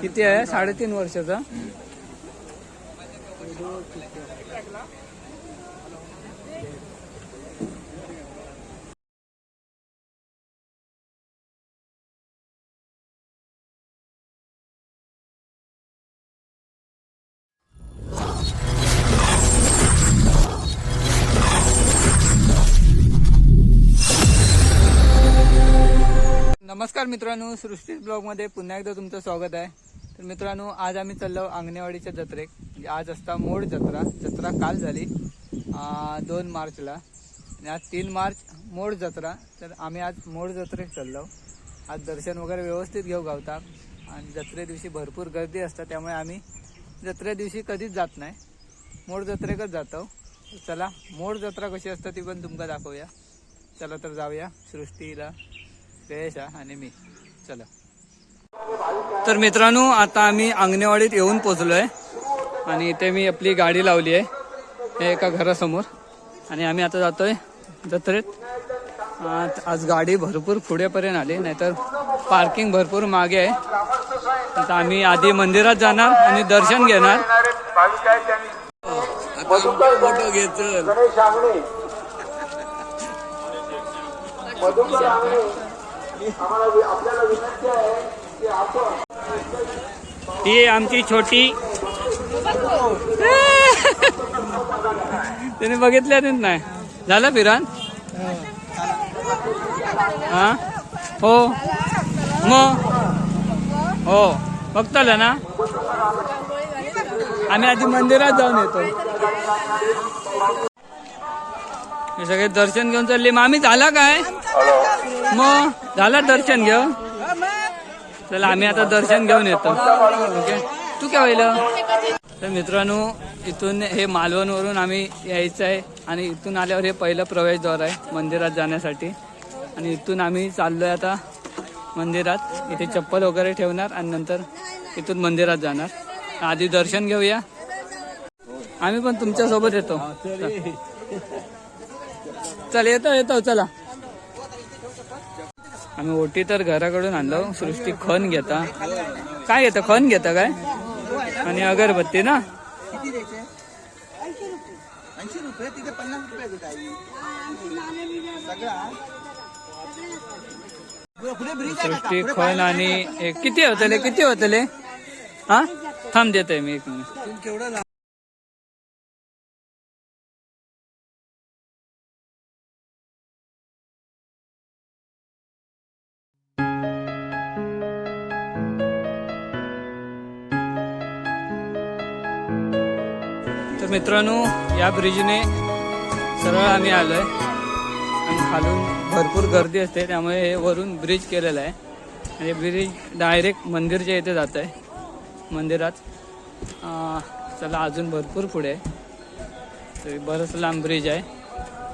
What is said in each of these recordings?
किती आहे? साडेतीन वर्षाचा? नमस्कार मित्रांनो सृष्टी ब्लॉगमध्ये पुन्हा एकदा तुमचं स्वागत आहे. तर मित्रांनो आज आम्ही चाललो अंगणेवाडीच्या जत्रेक. म्हणजे आज असता मोड जत्रा. जत्रा काल झाली दोन मार्चला. आणि आज तीन मार्च मोड जत्रा. तर आम्ही आज मोड जत्रेक चाललो. आज दर्शन वगैरे व्यवस्थित घेऊ गावता. आणि जत्रे दिवशी भरपूर गर्दी असतात त्यामुळे आम्ही जत्रे दिवशी कधीच जात नाही. मोड जत्रेकच जातो. चला मोड जत्रा कशी असते ती पण तुमका दाखवूया. चला तर जाऊया सृष्टीला. श्रेयश हा आणि मी. चला. तर मित्रांनो आता आम्ही अंगणेवाडीत येऊन पोचलोय आणि इथे मी आपली गाडी लावली आहे. हे एका घरासमोर. आणि आम्ही आता जातोय जत्रेत. आज आज गाडी भरपूर पुढेपर्यंत आली. नाहीतर पार्किंग भरपूर मागे आहे. आता आम्ही आधी मंदिरात जाणार आणि दर्शन घेणार. फोटो घेतो आम्हाला वि- आपल्याला विनंती आहे की आपण ही आमची छोटी. त्याने बघितल्या नाही. झालं फिरान? हा? हो. मग हो. बघताल ना? आम्ही आधी मंदिरात जाऊन येतो. हे सगळे दर्शन घेऊन चालले. मग आम्ही झाला काय? मग झाला दर्शन घेऊन? चला आम्ही आता दर्शन घेऊन येतो. ओके. तू काय व्हायला तर मित्रांनो इथून हे मालवणवरून आम्ही यायचं आहे आणि इथून आल्यावर हे पहिलं प्रवेशद्वार आहे मंदिरात जाण्यासाठी. आणि इथून आम्ही चाललोय आता मंदिरात. इथे चप्पल वगैरे ठेवणार आणि नंतर इथून मंदिरात जाणार. आधी दर्शन घेऊया. आम्ही पण तुमच्यासोबत येतो चल येतो येतो चला. आम्ही ओटी तर घराकडून आणलो सृष्टी खण घेता. काय घेतं? खण घेता काय? आणि अगरबत्ती ना? सृष्टी खण आणि किती होतले? किती होतले? हा? थांब देतोय मी एक मिनिट. मित्रांनो या ब्रिजने सरळ आम्ही आलोय. आणि खालून भरपूर गर्दी असते त्यामुळे हे वरून ब्रिज केलेलं आहे. आणि ब्रिज डायरेक्ट मंदिरच्या इथे जात आहे मंदिरात. चला अजून भरपूर पुढे. आहे तर बरंच लांब ब्रिज आहे.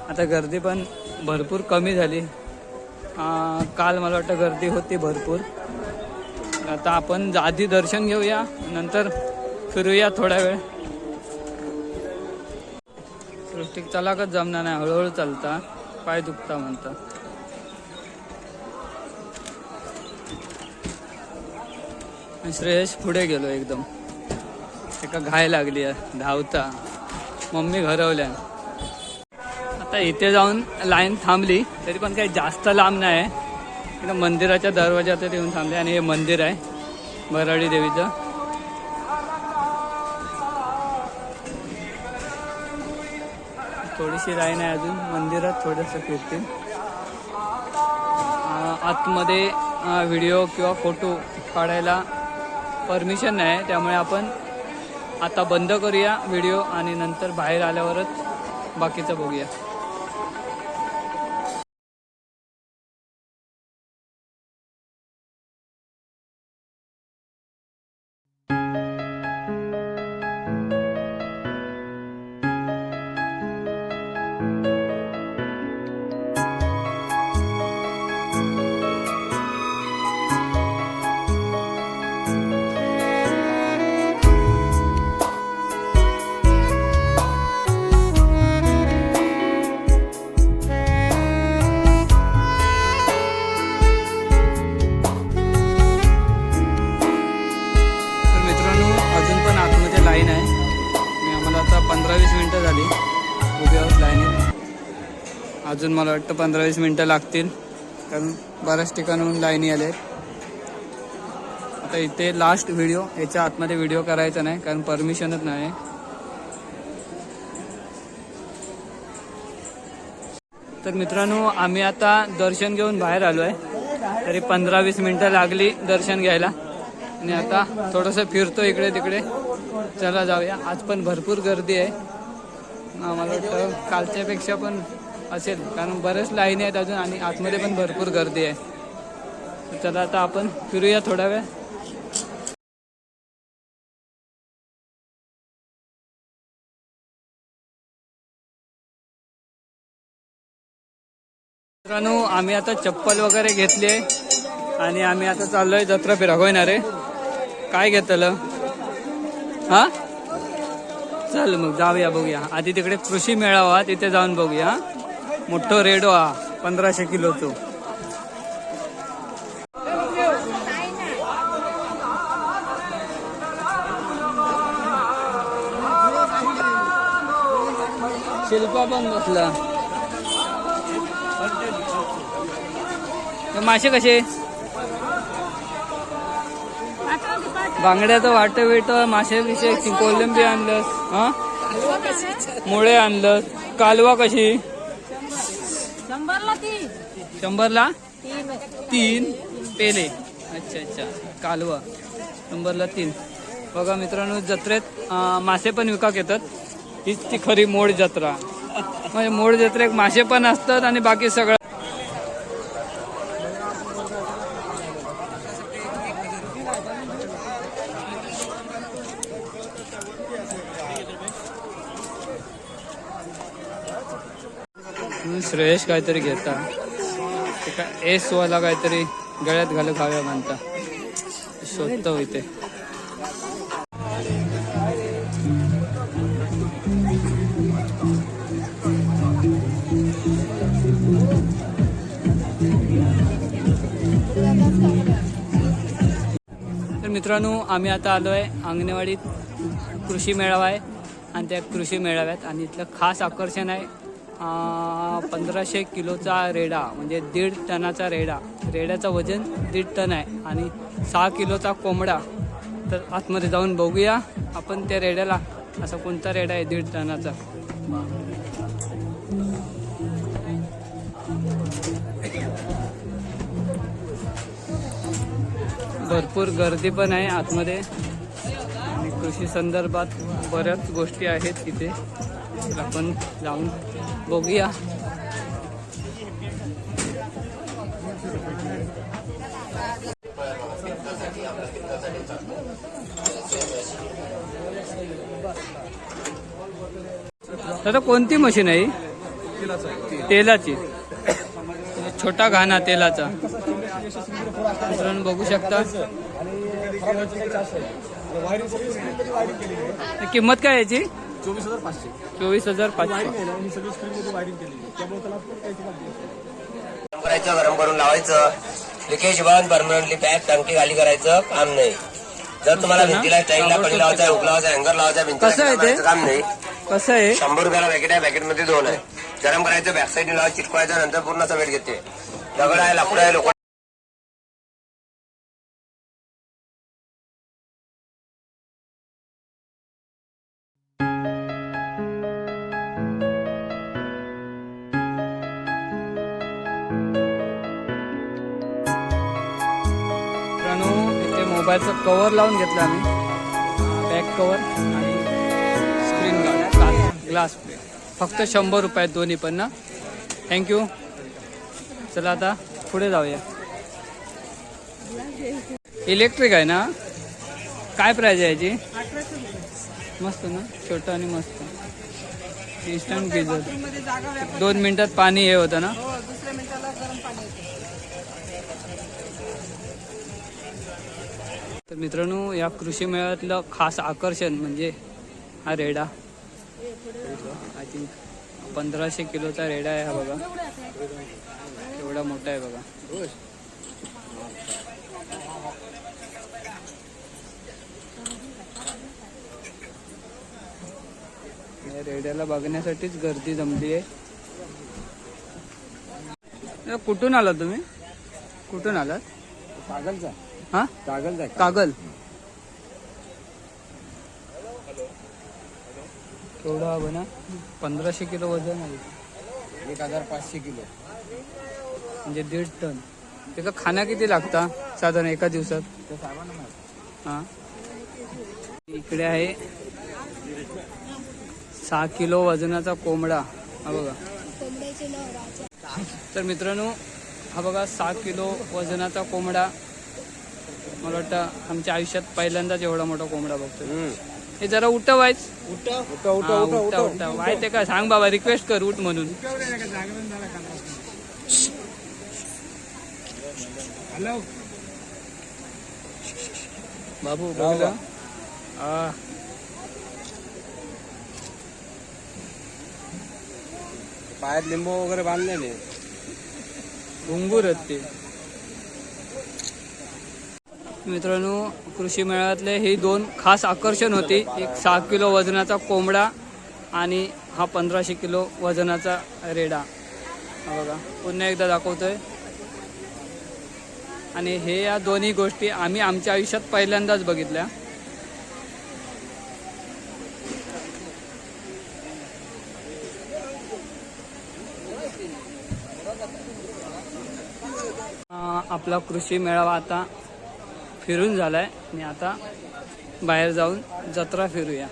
आता गर्दी पण भरपूर कमी झाली. काल मला वाटतं गर्दी होती भरपूर. आता आपण आधी दर्शन घेऊया नंतर फिरूया थोडा वेळ. सृष्टिक चालाकच जमणार नाही हळूहळू चालता पाय दुखता म्हणता. श्रेयश पुढे गेलो एकदम. एका घाय लागली आहे, धावता. मम्मी घरवल्या. आता इथे जाऊन लाईन थांबली तरी पण काही जास्त लांब नाही आहे. इथं मंदिराच्या दरवाजात येऊन थांबले आणि हे मंदिर आहे बराडी देवीचं. थोडीशी लाईन नाही अजून. मंदिरात थोडंसं फिरतील. आतमध्ये व्हिडिओ किंवा फोटो काढायला परमिशन नाही. त्यामुळे आपण आता बंद करूया व्हिडिओ आणि नंतर बाहेर आल्यावरच बाकीचं बघूया. अजून मला वाटतं पंधरा वीस मिनटं लागतील. कारण बऱ्याच ठिकाणून लाईनी आले आता इथे लास्ट व्हिडिओ याच्या आतमध्ये व्हिडिओ करायचा नाही कारण परमिशनच नाही. तर मित्रांनो आम्ही आता दर्शन घेऊन बाहेर आलो आहे तरी पंधरा वीस मिनटं लागली दर्शन घ्यायला. आणि आता थोडंसं फिरतो इकडे तिकडे. चला जाऊया. आज पण भरपूर गर्दी आहे. आम्हाला वाटतं कालच्यापेक्षा पण असेल. कारण बऱ्याच लाईनी आहेत अजून आणि आतमध्ये पण भरपूर गर्दी आहे. चला आता आपण फिरूया थोडा वेळ. मित्रांनो आम्ही आता चप्पल वगैरे घेतली आहे आणि आम्ही आता चाललोय जत्रा फिरागोयणार आहे काय घेतलं? हा? चल मग जाऊया बघूया. आधी तिकडे कृषी मेळावा तिथे जाऊन बघूया हा? मोठं रेडो हा पंधराशे किलोचो. शिल्पा पण बसला. मासे कसे? बांगड्याचं वाट वेट मासे बिशे कोलंबी आणलंस हा? मुळे आणलं कालवा कशी? शंभरला ती. शंभरला? तीन. तीन? पेले. अच्छा अच्छा. कालवा. शंभरला तीन. बघा मित्रांनो जत्रेत मासे पण विकाक येतात. हीच ती खरी मोड जत्रा. म्हणजे मोड जत्रेक मासे पण असतात आणि बाकी सगळं म्हणून श्रेयश काहीतरी घेता. ते एस वाला काहीतरी गळ्यात घालू खाव्या म्हणता. शोधतो इथे. तर मित्रांनो आम्ही आता आलो आहे अंगणवाडीत कृषी मेळावा आहे. आणि त्या कृषी मेळाव्यात आणि इथलं खास आकर्षण आहे पंधराशे किलोचा रेडा म्हणजे दीड टनाचा रेडा. रेड्याचं वजन दीड टन आहे आणि सहा किलोचा कोंबडा. तर आतमध्ये जाऊन बघूया आपण त्या रेड्याला असा कोणता रेडा आहे दीड टनाचा. भरपूर गर्दी पण आहे आतमध्ये. आणि कृषी संदर्भात बऱ्याच गोष्टी आहेत तिथे आपण जाऊन बघूया. दादा कोणती मशीन आहे तेलाची. छोटा घाणा तेलाचा. मित्रांनो बघू शकता. किंमत काय याची? चोवीस हजार पाचशे. चोवीस हजार पाचशे. ही सगळी स्क्रीन मध्ये वायरिंग केलेली आहे. त्यामुळे त्याला काही गरम करायचं गरम करून लावायचं. लिकेज बंद परमनंटली पॅक टंकी खाली करायचं काम नाही. जर तुम्हाला भिंतीला स्टाईलला कडी लावायचा हुक लावायचा हँगर लावायचा भिंतीला कसं आहे ते? लावायचं काम नाही. कसं आहे? शंभर रुपयाला पॅकेट आहे पॅकेटमध्ये दोन आहे. गरम करायचं बॅक साईडने लावा चिटकवायचं नंतर पूर्ण वेट घेते. दगड आहे लाकूड आहे लोक कवर लावून घेतलं आम्ही. बॅक कवर आणि स्क्रीन गार्ड ग्लास प्लेट फक्त शंभर रुपयात दोन्ही पण ना? थँक्यू चला आता पुढे जाऊया. इलेक्ट्रिक आहे ना? काय प्राइस आहे याची? मस्त ना? छोटं आणि मस्त. इन्स्टंट गिझर दोन मिनिटात पाणी हे होतं ना? तर मित्रांनो या कृषी मेळ्यातलं खास आकर्षण म्हणजे हा रेडा. आय थिंक पंधराशे किलोचा रेडा आहे हा बघा. एवढा मोठा आहे बघा. रेड्याला बघण्यासाठीच गर्दी जमली आहे. कुठून आलात तुम्ही? कुठून आलात? पागलचा. हा? कागलचा कागल. केवढा हवं ना? पंधराशे किलो वजन आहे. एक हजार पाचशे किलो. म्हणजे दीड टन. त्याचा खाना किती लागता साधारण एका दिवसात. हा. इकडे आहे. सहा किलो वजनाचा कोंबडा. हा बघा. तर मित्रांनो हा बघा सहा किलो वजनाचा कोंबडा. मला वाटतं आमच्या आयुष्यात पहिल्यांदाच एवढा मोठा कोंबडा बघतो हे जरा उठवायच उठा उठा उठा उठा उठा उठा. माहिती का सांग बाबा रिक्वेस्ट कर उठ म्हणून. हॅलो. बाबू बघलं आ पायात लिंबू वगैरे बांधलेले. घुंगूर आहेत ते. मित्रांनो कृषी मेळ्यातले ही दोन खास आकर्षण होती. एक सहा किलो वजनाचा कोंबडा आणि हा पंधराशे किलो वजनाचा रेडा. बघा पुन्हा एकदा दाखवतोय. आणि हे या दोन्ही गोष्टी आम्ही आमच्या आयुष्यात पहिल्यांदाच बघितल्या. आपला कृषी मेळावा आता फिरून झालाय. आणि आता बाहेर जाऊन जत्रा फिरूया.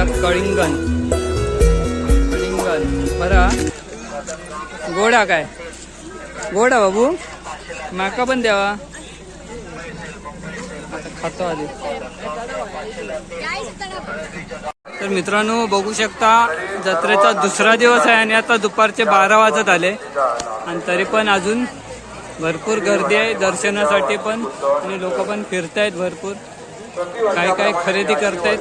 आपलं कळिंगण कळिंगण बरा गोडा काय? गोडा बाबू? माका पण द्यावा. खातो आधी. तर मित्रांनो बघू शकता जत्रेचा दुसरा दिवस आहे आणि आता दुपारचे बारा वाजत आले. आणि तरी पण अजून भरपूर गर्दी आहे दर्शनासाठी पण. आणि लोक पण फिरतायत भरपूर. काय काय खरेदी करतायत.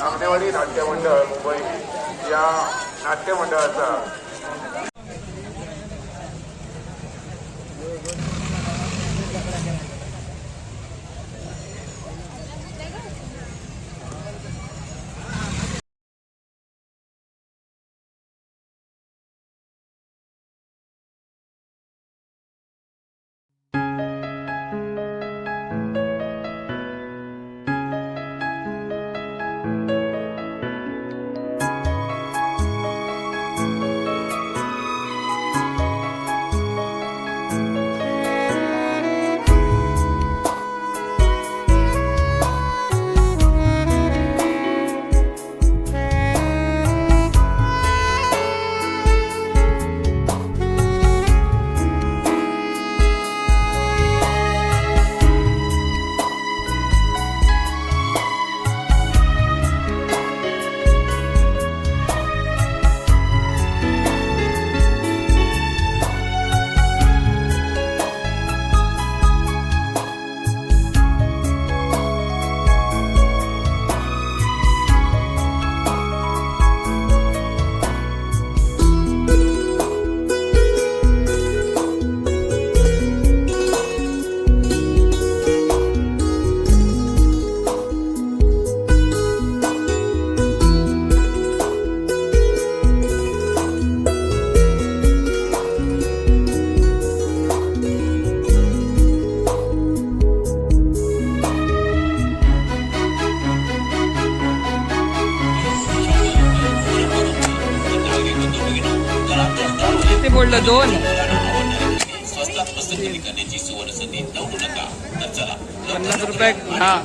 आंगणेवाडी नाट्य मंडळ मुंबई. या नाट्यमंडळाचा हा.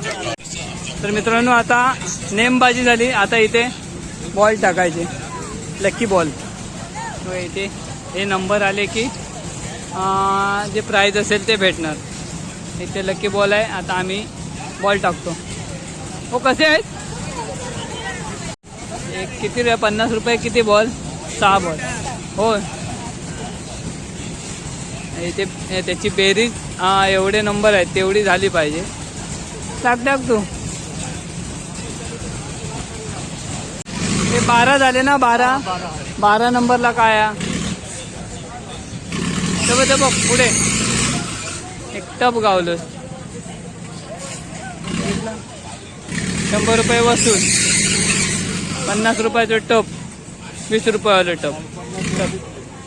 तर मित्रांनो आता नेमबाजी झाली. आता इथे बॉल टाकायचे. लक्की बॉल इथे हे नंबर आले की जे प्राईज असेल ते भेटणार. इथे लक्की बॉल आहे. आता आम्ही बॉल टाकतो. हो कसे आहेत? एक किती रे पन्नास रुपये किती बॉल सहा बॉल हो. इथे त्याची बेरीज एवढे नंबर आहेत तेवढी झाली पाहिजे. टाक टाक तू हे बारा झाले ना बारा. बारा नंबरला काय ते बघ पुढे. एक टप गावलं. शंभर रुपये वसूल. पन्नास रुपयाचं टप. वीस रुपयावालं टप.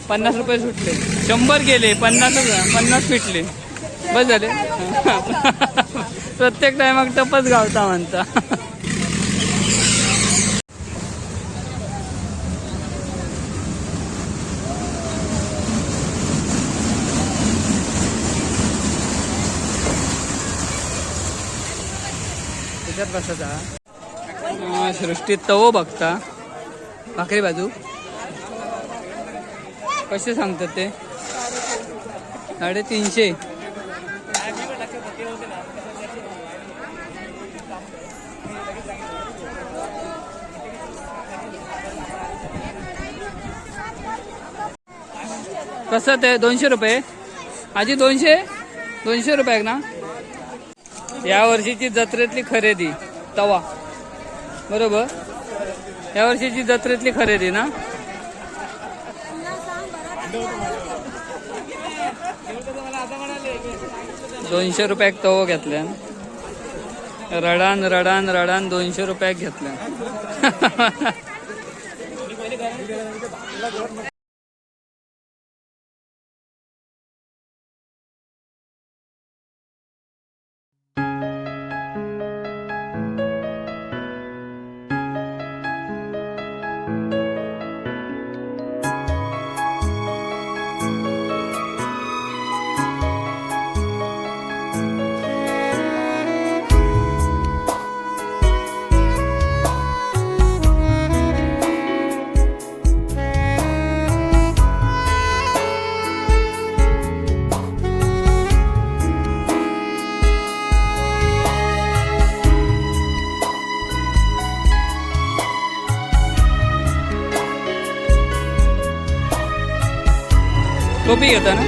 पन्नास रुपये सुटले. शंभर गेले पन्नास पन्नास फिटले. बस झाले. प्रत्येक टायमाक टपच गावता म्हणता. त्याच्यात बसायचा अं, सृष्टीत तवो बघता. भाकरी बाजू. कसे सांगतात ते? साडेतीनशे. कसं ते दोनशे रुपये? आजी दोनशे? दोनशे रुपये ना? या वर्षीची जत्रेतली खरेदी तवा. बरोबर? या वर्षीची जत्रेतली खरेदी ना? दोनशे रुपयाक तवो घेतल्या रडान रडान रडान दोनशे रुपयाक घेतल्या टोपी घेता ना?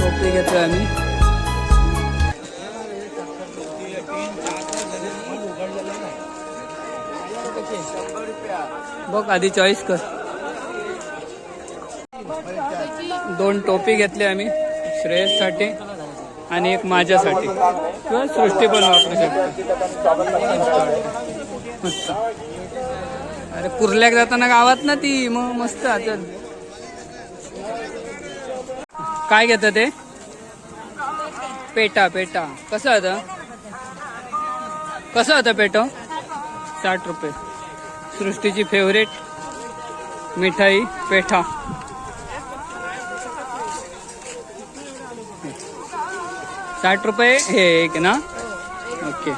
टोपी घेतोय आम्ही. बघ आधी चॉईस कर. दोन टोपी घेतले आम्ही श्रेयससाठी आणि एक माझ्यासाठी. किंवा सृष्टी पण वापरू शकतो. मस्त. अरे कुर्ल्याक जाताना गावात ना ती मग मस्त आता काय घेत ते? पेटा पेटा. कसं होतं? कसं होतं पेटो? साठ रुपये. सृष्टीची फेवरेट मिठाई, पेठा. साठ रुपये? हे एक ना? ओके.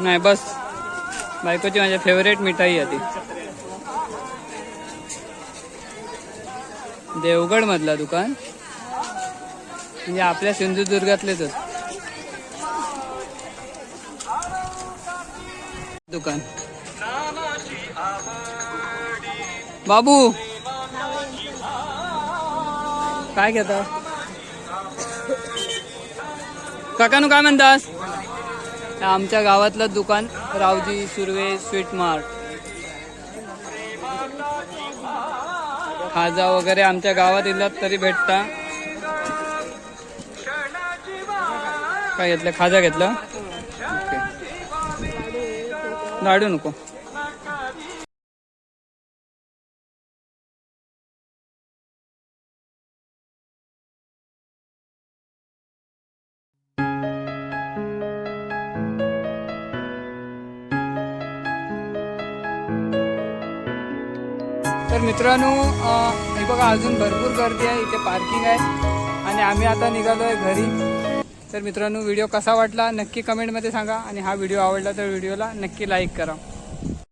नाही, बस. बायकोची माझ्या फेवरेट मिठाई आहे ती. देवगड मधला दुकान. म्हणजे आपल्या सिंधुदुर्गातलेच दुकान. बाबू! काय घेता? काकानू काय म्हणतास? आमच्या गावातलं दुकान रावजी सुर्वे स्वीट मार्ट. खाजा वगैरे आमच्या गावात इलात तरी भेटता. काय घेतलं? खाजा घेतलं? लाडू नको. मित्रांनो हे बघा अजून भरपूर गर्दी आहे इथे पार्किंग आहे आणि आम्ही आता निघालो आहे घरी. तर मित्रांनो व्हिडिओ कसा वाटला नक्की कमेंटमध्ये सांगा आणि हा व्हिडिओ आवडला तर व्हिडिओला नक्की लाईक करा.